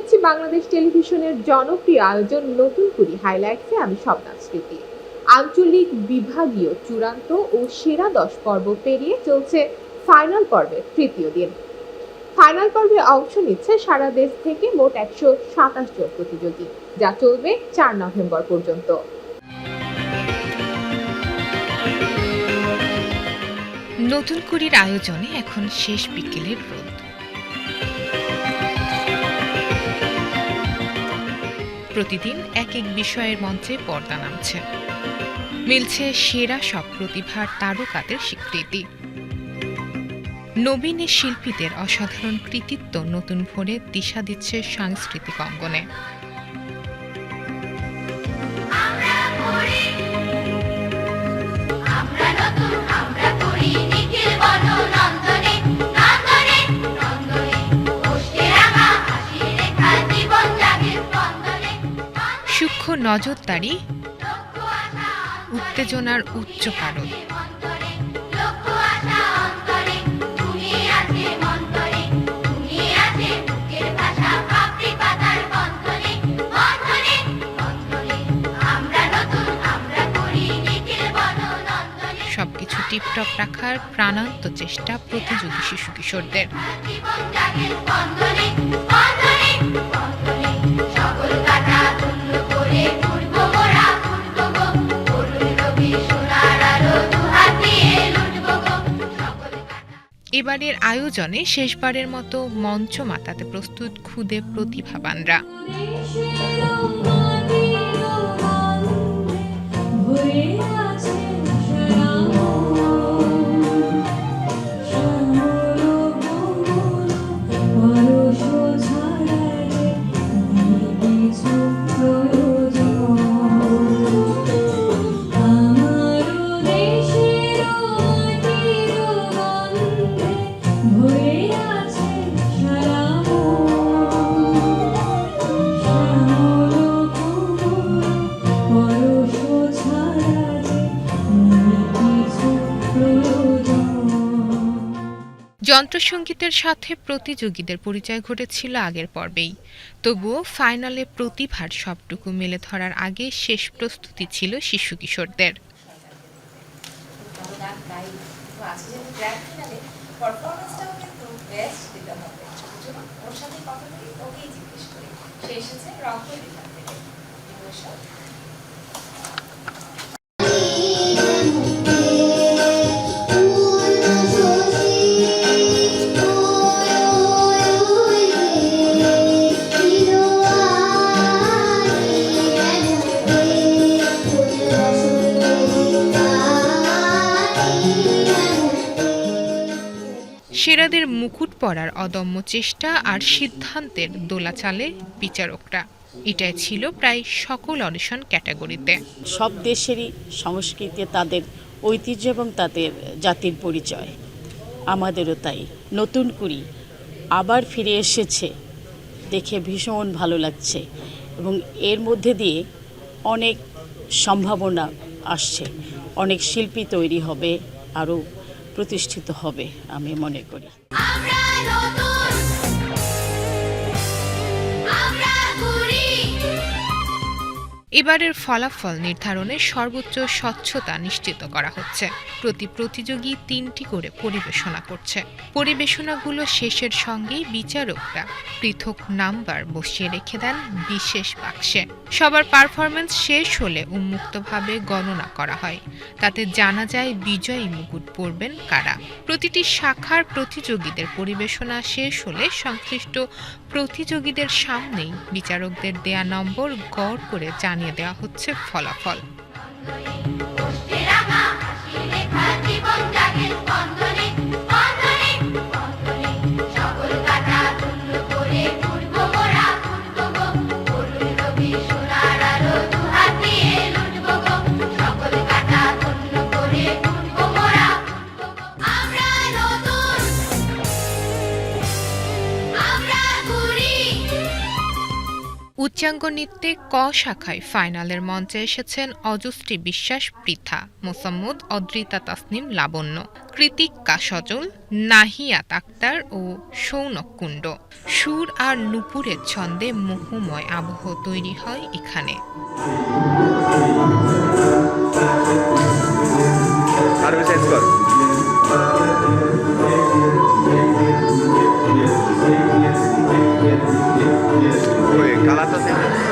জানাচ্ছি বাংলাদেশ টেলিভিশনের জনপ্রিয় আয়োজন নতুন কুড়ি হাইলাইটসে আমি স্বপ্না স্মৃতি। আঞ্চলিক বিভাগীয় চূড়ান্ত ও সেরা দশ পর্ব পেরিয়ে চলছে ফাইনাল পর্বের তৃতীয় দিন। ফাইনাল পর্বে অংশ নিচ্ছে সারা দেশ থেকে মোট একশো সাতাশ জন প্রতিযোগী, যা চলবে চার নভেম্বর পর্যন্ত। নতুন কুড়ির আয়োজনে এখন শেষ বিকেলের রোদ। প্রতিদিন এক এক বিষয়ের মঞ্চে পর্দা নামছে। মিলছে সেরা সব প্রতিভার তারকাদের স্বীকৃতি। নবীন শিল্পীদের অসাধারণ কৃতিত্ব নতুন ভোরে দিশা দিচ্ছে সাংস্কৃতিক অঙ্গনে। আমরা উত্তেজনার উচ্চ কারণ। সবকিছু টিপটপ রাখার প্রাণান্ত চেষ্টা প্রতিযোগী শিশু কিশোরদের। এবারের আয়োজনে শেষবারের মতো মঞ্চ মাতাতে প্রস্তুত খুদে প্রতিভাবানরা। যন্ত্রসঙ্গীতের সাথে প্রতিযোগীদের পরিচয় ঘটেছিল আগের পর্বেই। তবুও ফাইনালে প্রতিভার সবটুকু মেলে ধরার আগে শেষ প্রস্তুতি ছিল শিশু কিশোরদের। গান মুকুট পরার অদম্য চেষ্টা আর সিদ্ধান্তের দোলাচালে বিচারকরা। এটাই ছিল প্রায় সকল অডিশন ক্যাটাগরিতে। সব দেশেরই সংস্কৃতি তাদের ঐতিহ্য এবং তাদের জাতির পরিচয়। আমাদেরও তাই। নতুন করি আবার ফিরে এসেছে। দেখে ভীষণ ভালো লাগছে এবং এর মধ্যে দিয়ে অনেক সম্ভাবনা আসছে। অনেক শিল্পী তৈরি হবে, আরও প্রতিষ্ঠিত হবে, আমি মনে করি। আমরা নতুন এবারের ফলাফল নির্ধারণে সর্বোচ্চ স্বচ্ছতা নিশ্চিত করা হচ্ছে। প্রতি প্রতিযোগী তিনটি করে পরিবেশনা করছে। পরিবেশনাগুলো শেষের সঙ্গেই বিচারকরা পৃথক নাম্বার বসিয়ে রেখে দেন বিশেষ বাক্সে। সবার পারফরমেন্স শেষ হলে উন্মুক্তভাবে গণনা করা হয়। তাতে জানা যায় বিজয়ী মুকুট পরবেন কারা। প্রতিটি শাখার প্রতিযোগীদের পরিবেশনা শেষ হলে সংশ্লিষ্ট প্রতিযোগীদের সামনেই বিচারকদের দেয়া নম্বর গড় করে জানিয়ে দেওয়া হচ্ছে ফলাফল। উচ্চাঙ্গ নৃত্যে ক শাখায় ফাইনালের মঞ্চে এসেছেন অজস্রী বিশ্বাস, পৃথা, মোসাম্মদ, অদ্রিতা তাসনিম, লাবণ্য, কৃতিকা সজল নাহিয়াত আক্তার ও সৌনক কুণ্ড। সুর আর নুপুরের ছন্দে মোহময় আবহ তৈরি হয় এখানে। আরবি সাইজ কর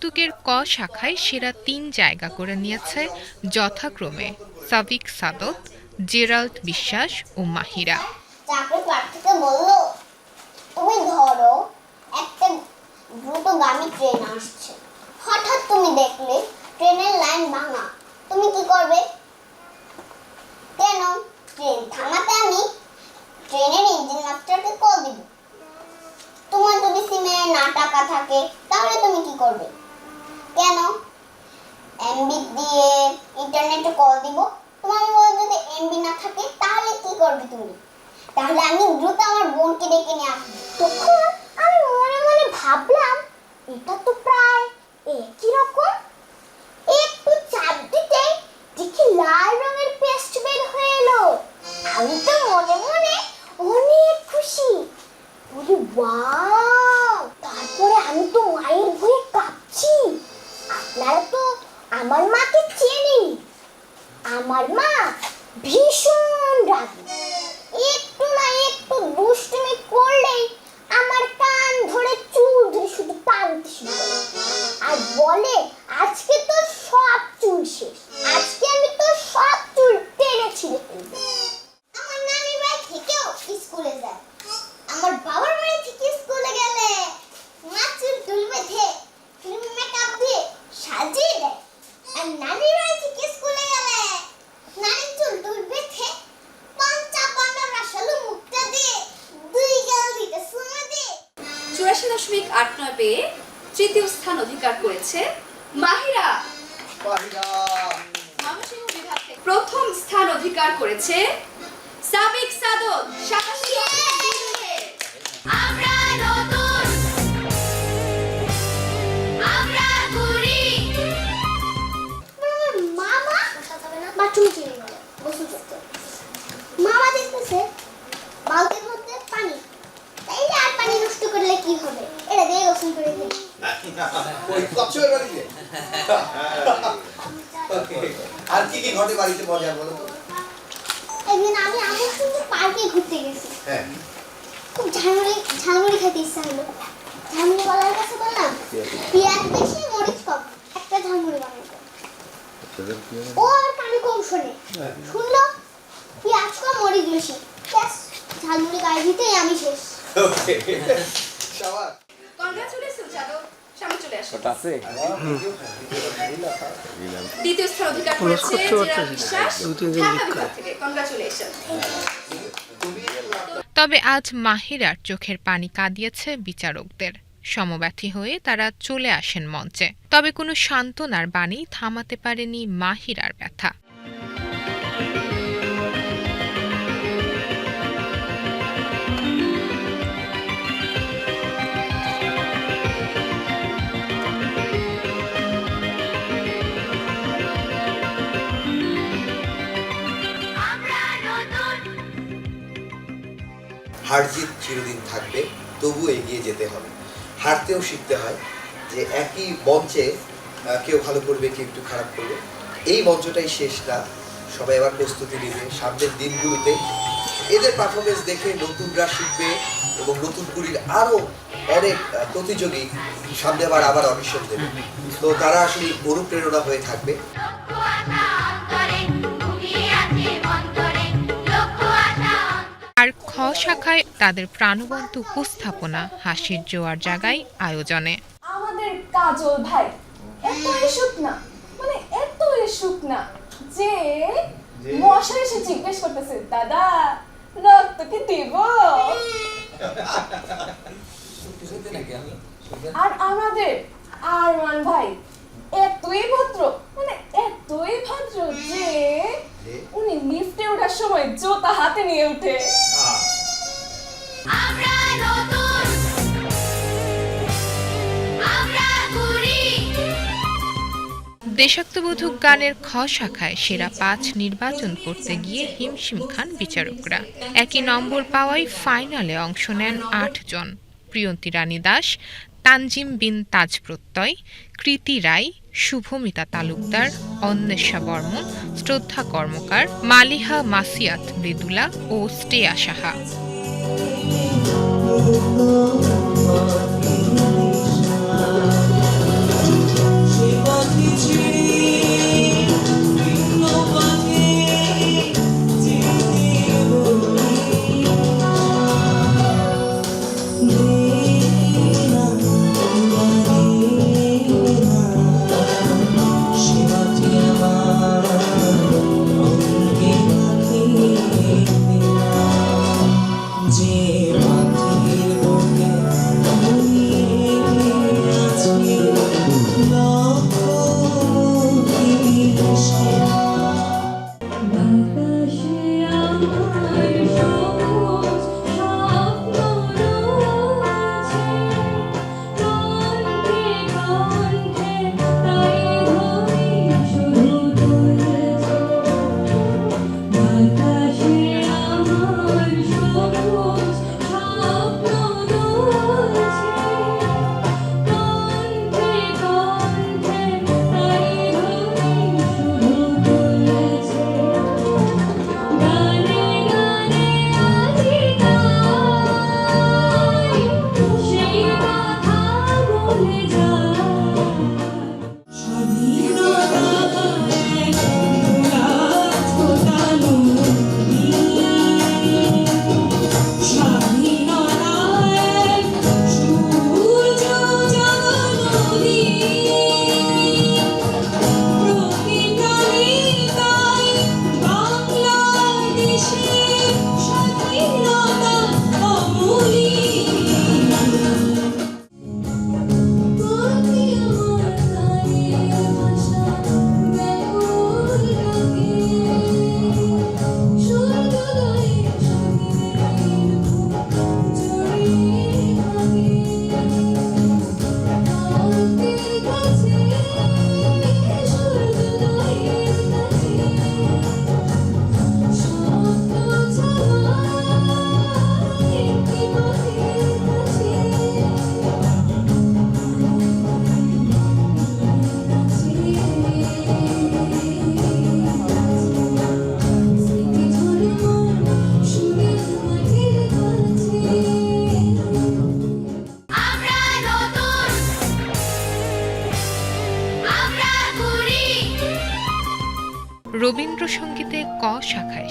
কৌতুকের ক শাখায় সেরা তিন জায়গা করে নিয়েছে যথাক্রমে সাবিক সাদত, জেরাল্ড বিশ্বাস ও মাহিরা। হঠাৎ তুমি দেখলে ট্রেনের লাইন ভাঙা। তুমি কি করবে? কেন? ট্রেন থামাতে আমি ট্রেনের ইঞ্জিন মাস্টারকে কল দিব। তোমার যদি সিমে না টাকা থাকে, তাহলে তুমি কি করবে? কেন? এমবি দিয়ে ইন্টারনেটে কল দিব। তোমার মোবাইল যদি এমবি না থাকে, তাহলে কি করবে তুমি? তাহলে আমি দ্রুত আমার বোনকে ডেকে নিয়ে আসব। তখন আমি মনে মনে ভাবলাম, এটা তো প্রায় একই রকম। একটু চাপ দিতে দেখি লাল রঙের পেস্ট বের হয়ে এলো। আমি তো মনে মনে অনেক খুশি। বলি, ওয়াও! তারপরে আমি তো মায়ের ভয়ে কাঁপছি। আপনারা তো আমার মাকে চেনে। আমার মা ভীষণ রাগী। একটু না একটু অধিকার করেছে। সাবিক সাদত সাতাশি দশমিক দুই দুইয়ে। আমরা নতুন। আমরা ঘুরি মামা বাথরুম চলে গেল। গোসল করতে মামা দেখতেছে বালতির মধ্যে পানি। তাই আর পানি নষ্ট করলে কি হবে? এটা দিয়ে গোসল করে দিই বাড়িতে। আর কি কি ঘটে বাড়িতে মজা বলো তো? একদিন আমি আমার সঙ্গে পার্কে ঘুরতে গেছি। হ্যাঁ। খুব ঝালমুড়ি ঝালমুড়ি খেতে ইচ্ছা হলো। ঝালমুড়ি বলার কাছে বললাম পেঁয়াজ বেশি মরিচ কম। একটা ঝালমুড়ি বানাবো। ও আর কানে কম শোনে। শুনলো? পেঁয়াজ কম মরিচ বেশি। ব্যাস ঝালমুড়ি গায়ে দিতেই আমি শেষ। দ্বিতীয় স্থান অধিকার করেছে জেরা বিশ্বাস। ঢাকা থেকে কংগ্রাচুলেশন তবে আজ মাহিরার চোখের পানি কাঁদিয়েছে বিচারকদের। সমব্যথী হয়ে তারা চলে আসেন মঞ্চে। তবে কোনো সান্ত্বনার বাণী থামাতে পারেনি মাহিরার ব্যথা। হার জিত চিরদিন থাকবে তবু এগিয়ে যেতে হবে। হারতেও শিখতে হয় যে একই মঞ্চে কেউ ভালো করবে, কেউ একটু খারাপ করবে। এই মঞ্চটাই শেষ না সবাই আবার প্রস্তুতি নেবে। সামনের দিনগুলোতে এদের পারফরমেন্স দেখে নতুনরা শিখবে এবং নতুন কুড়ির আরও অনেক প্রতিযোগী সামনে আবার আবার অডিশন দেবে। তো তারা আসলে অনুপ্রেরণা হয়ে থাকবে। খ শাখায় তাদের প্রাণবন্ত উপস্থাপনা হাসির জোয়ার জাগায় আয়োজনে। আমাদের কাজল ভাই এত এসুক না মানে এত এসুক না যে মশা এসে জিজ্ঞেস করতেছে দাদা রক্ত কি দিব? আর আমাদের আরমান ভাই এতই ভদ্র মানে এতই ভদ্র যে উনি লিফটে ওঠার সময় জোতা হাতে নিয়ে উঠে। আমরা নতুন দেশাত্মবোধক গানের খ শাখায় সেরা পাঁচ নির্বাচন করতে গিয়ে হিমশিম খান বিচারকরা। একই নম্বর পাওয়ায় ফাইনালে অংশ নেন আট জন। প্রিয়ন্তী রানী দাস তানজিম বিন তাজ প্রত্যয়, কৃতি রায়, শুভমিতা তালুকদার, অন্বেষা বর্মন, শ্রদ্ধা কর্মকার, মালিহা মাসিয়াত মৃদুলা ও স্টেয়া সাহা।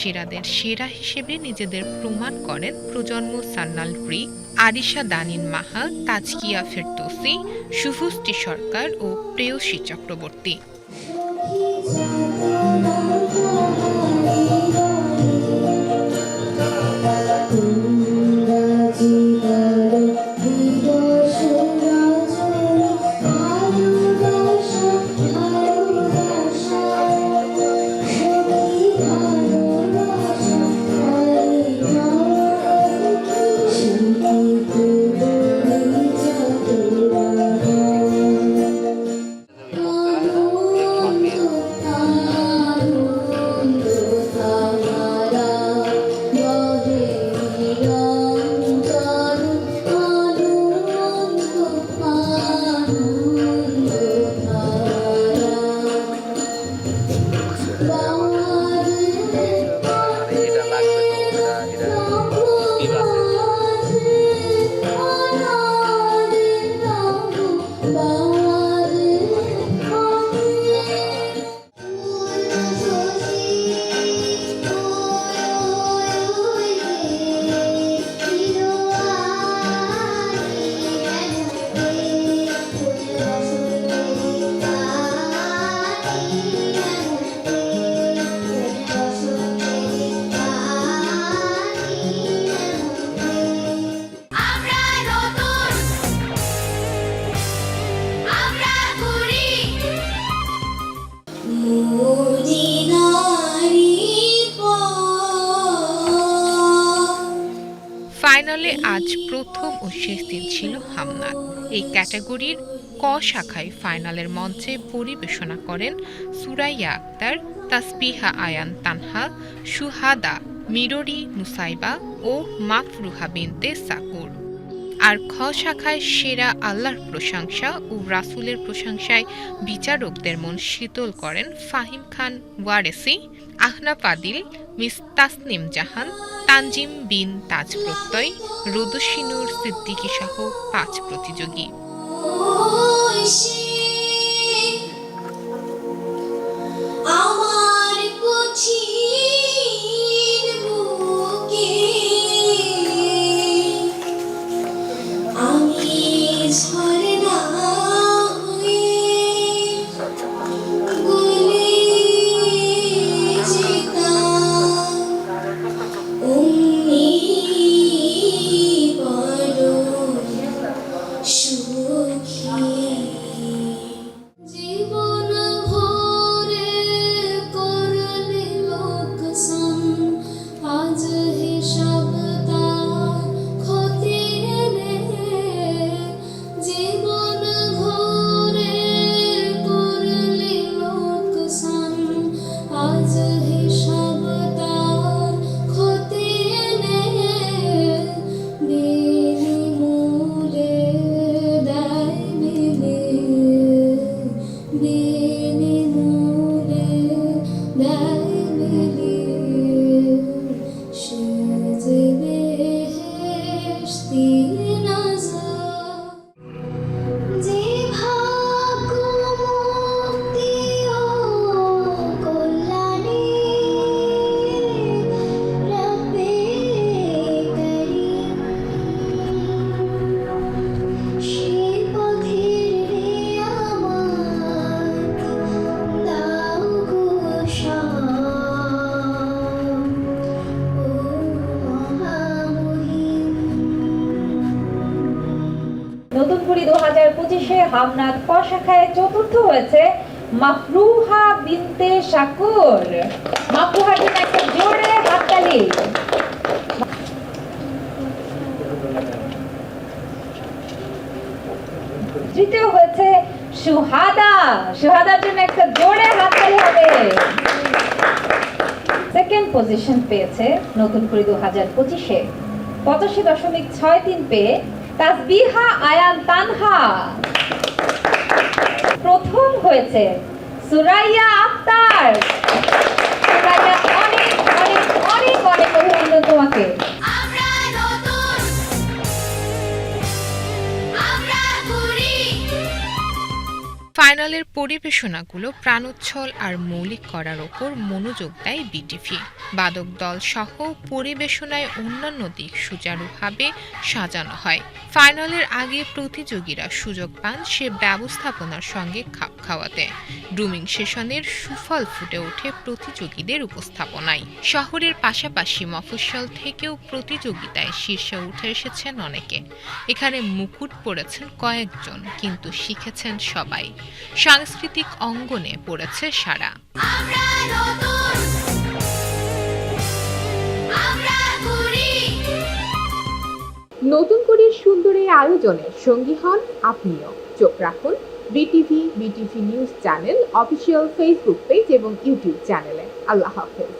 সেরাদের সেরা হিসেবে নিজেদের প্রমাণ করেন প্রজন্ম সান্নাল রি আরিশা দানিন মাহা তাজকিয়া ফেরদৌসি শুভশ্রী সরকার ও প্রেয়সী চক্রবর্তী। ফাইনালে আজ প্রথম ও শেষ দিন ছিল হামনাত এই ক্যাটাগরির ক শাখায় ফাইনালের মঞ্চে পরিবেশনা করেন সুরাইয়া আক্তার তাসপিহা আয়ান তানহা, সুহাদা, মিররি মুসাইবা ও মাফরুহা বিনতে সাকুর। আর খ শাখায় সেরা আল্লাহর প্রশংসা ও রাসুলের প্রশংসায় বিচারকদের মন শীতল করেন ফাহিম খান ওয়ারেসি, আহনা পাদিল মিস তাসনিম জাহান, তানজিম বিন তাজ প্রত্যয়, রুদুসিনুর সিদ্দিকী সহ পাঁচ প্রতিযোগী। 你。জোরে হাততালি তৃতীয় হয়েছে সুহাদা। সুহাদার জন্য একটা জোরে হাততালি হবে। সেকেন্ড পজিশন পেয়েছে নতুন কুড়ি দু হাজার পঁচিশে। পঁচাশি দশমিক ছয় তিন পেয়ে তাসবিহা আয়ান তানহা। প্রথম হয়েছে সুরাইয়া আক্তার। ফাইনালের পরিবেশনাগুলো প্রাণোচ্ছল আর মৌলিক করার ওপর মনোযোগ দেয় বিটিভি বাদক দল সহ পরিবেশনায় অন্যান্য দিক সুচারুভাবে সাজানো হয়। ফাইনালের আগে প্রতিযোগীরা সুযোগ পান সে ব্যবস্থাপনার সঙ্গে খাপ খাওয়াতে। ড্রুমিং সেশনের সুফল ফুটে ওঠে প্রতিযোগীদের উপস্থাপনায়। শহরের পাশাপাশি মফস্বল থেকেও প্রতিযোগিতায় শীর্ষে উঠে এসেছেন অনেকে। এখানে মুকুট পড়েছেন কয়েকজন, কিন্তু শিখেছেন সবাই। সাংস্কৃতিক অঙ্গনে পড়েছে সারা। নতুন আমরা নতুন করে সুন্দর এই আয়োজনে সঙ্গী হন আপনিও। চোখ রাখুন BTV BTV news channel official Facebook page এবং ইউটিউব চ্যানেলে। আল্লাহ হাফেজ।